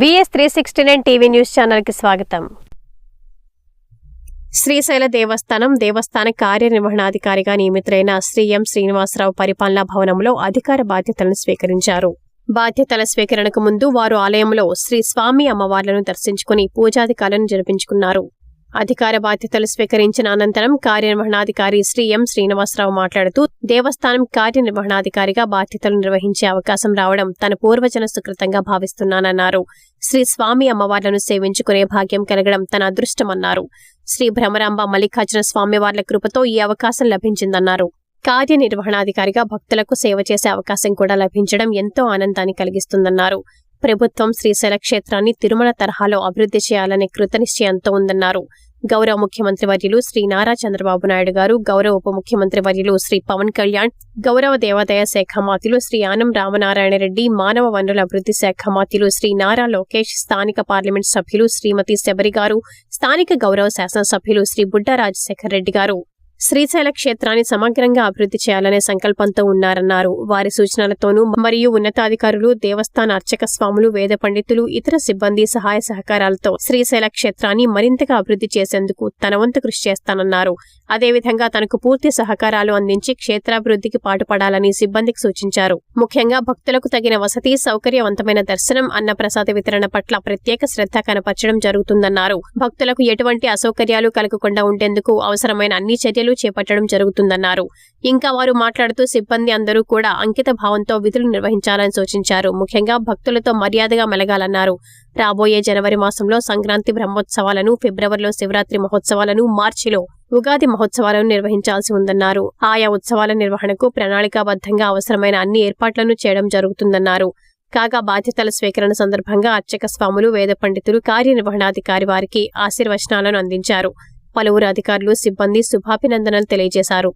VS three sixty nine TV news ఛానల్కి స్వాగతం. శ్రీశైల దేవస్థానం దేవస్థాన కార్యనిర్వహణాధికారిగా నియమితులైన శ్రీ ఎం శ్రీనివాసరావు పరిపాలనా భవనంలో అధికార బాధ్యతలను స్వీకరించారు. బాధ్యతల స్వీకరణకు ముందు వారు ఆలయంలో శ్రీ స్వామి అమ్మవార్లను దర్శించుకుని పూజాధికారులను జరిపించుకున్నారు. అధికార బాధ్యతలు స్వీకరించిన అనంతరం కార్యనిర్వహణాధికారి శ్రీ ఎం శ్రీనివాసరావు మాట్లాడుతూ దేవస్థానం కార్యనిర్వహణాధికారిగా బాధ్యతలు నిర్వహించే అవకాశం రావడం తన పూర్వజన సుకృతంగా భావిస్తున్నానన్నారు. శ్రీ స్వామి అమ్మవార్లను సేవించుకునే భాగ్యం కలగడం తన అదృష్టమన్నారు. శ్రీ భ్రమరాంబ మల్లికార్జున స్వామివార్ల కృపతో ఈ అవకాశం లభించిందన్నారు. కార్యనిర్వహణాధికారిగా భక్తులకు సేవ చేసే అవకాశం కూడా లభించడం ఎంతో ఆనందాన్ని కలిగిస్తుందన్నారు. ప్రభుత్వం శ్రీశైల క్షేత్రాన్ని తిరుమల తరహాలో అభివృద్ధి చేయాలనే కృతనిశ్చయంతో ఉందన్నారు. గౌరవ ముఖ్యమంత్రి వర్యులు శ్రీ నారా చంద్రబాబు నాయుడు గారు గౌరవ ఉప ముఖ్యమంత్రి వర్యులు శ్రీ పవన్ కళ్యాణ్ గౌరవ దేవాదాయ శాఖ మాత్యులు శ్రీ ఆనం రామనారాయణ రెడ్డి మానవ వనరుల అభివృద్ధి శాఖ మాత్యులు శ్రీ నారా లోకేష్ స్థానిక పార్లమెంట్ సభ్యులు శ్రీమతి శబరి గారు స్థానిక గౌరవ శాసనసభ్యులు శ్రీ బుడ్డ రాజశేఖర్ రెడ్డి గారు. శ్రీశైల క్షేత్రాన్ని సమగ్రంగా అభివృద్ధి చేయాలనే సంకల్పంతో ఉన్నారన్నారు. వారి సూచనలతోనూ మరియు ఉన్నతాధికారులు దేవస్థాన అర్చక స్వాములు వేద పండితులు ఇతర సిబ్బంది సహాయ సహకారాలతో శ్రీశైల క్షేత్రాన్ని మరింతగా అభివృద్ధి చేసేందుకు తన వంతు కృషి చేస్తానన్నారు. అదేవిధంగా తనకు పూర్తి సహకారాలు అందించి క్షేత్రాభివృద్ధికి పాటుపడాలని సిబ్బందికి సూచించారు. ముఖ్యంగా భక్తులకు తగిన వసతి సౌకర్యవంతమైన దర్శనం అన్నప్రసాద వితరణ పట్ల ప్రత్యేక శ్రద్ధ కనపరచడం జరుగుతుందన్నారు. భక్తులకు ఎటువంటి అసౌకర్యాలు కలగకుండా ఉండేందుకు అవసరమైన అన్ని చర్యలు చేపట్టడం జరుగుతుందన్నారు. ఇంకా వారు మాట్లాడుతూ సిబ్బంది అందరూ కూడా అంకిత భావంతో విధులు నిర్వహించాలని సూచించారు. ముఖ్యంగా భక్తులతో మర్యాదగా మెలగాలన్నారు. రాబోయే జనవరి మాసంలో సంక్రాంతి బ్రహ్మోత్సవాలను ఫిబ్రవరిలో శివరాత్రి మహోత్సవాలను మార్చిలో ఉగాది మహోత్సవాలను నిర్వహించాల్సి ఉందన్నారు. ఆయా ఉత్సవాల నిర్వహణకు ప్రణాళికాబద్ధంగా అవసరమైన అన్ని ఏర్పాట్లను చేయడం జరుగుతుందన్నారు. కాగా బాధ్యతల స్వీకరణ సందర్భంగా అర్చక స్వాములు వేద పండితులు కార్యనిర్వహణాధికారి వారికి ఆశీర్వచనాలను అందించారు. పలువురు అధికారులు సిబ్బంది శుభాభినందనలు తెలియజేశారు.